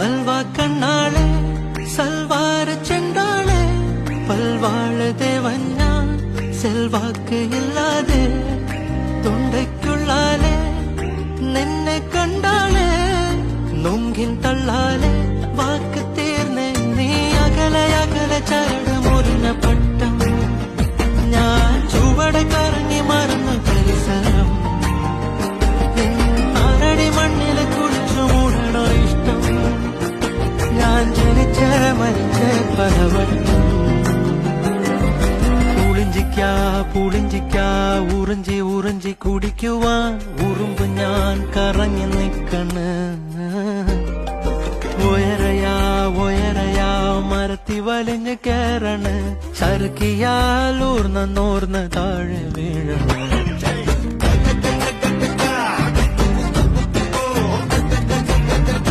അൽവാ കണ്ണാളെ സൽവാര ദേവൻ ഞാൻ സെൽവാക്ക് ഇല്ലാതെ തൊണ്ടയ്ക്കുള്ളാലെ നിന്നെ കണ്ടാളെ നൊങ്കിൻ തള്ളാലെ വാക്ക് പലവട്ടം പുളിഞ്ചിക്ക പുളിഞ്ചിക്ക ഉറിഞ്ചി ഉറിഞ്ചി കുടിക്കുവാൻ ഉറുമ്പ് ഞാൻ കറങ്ങി നിക്കണ്. ഉയരയാ ഉയരയാ മരത്തി വലിഞ്ഞ് കേറണ്. ചറുക്കിയാൽ ഊർന്ന് നോർന്ന് താഴെ വീഴണ്.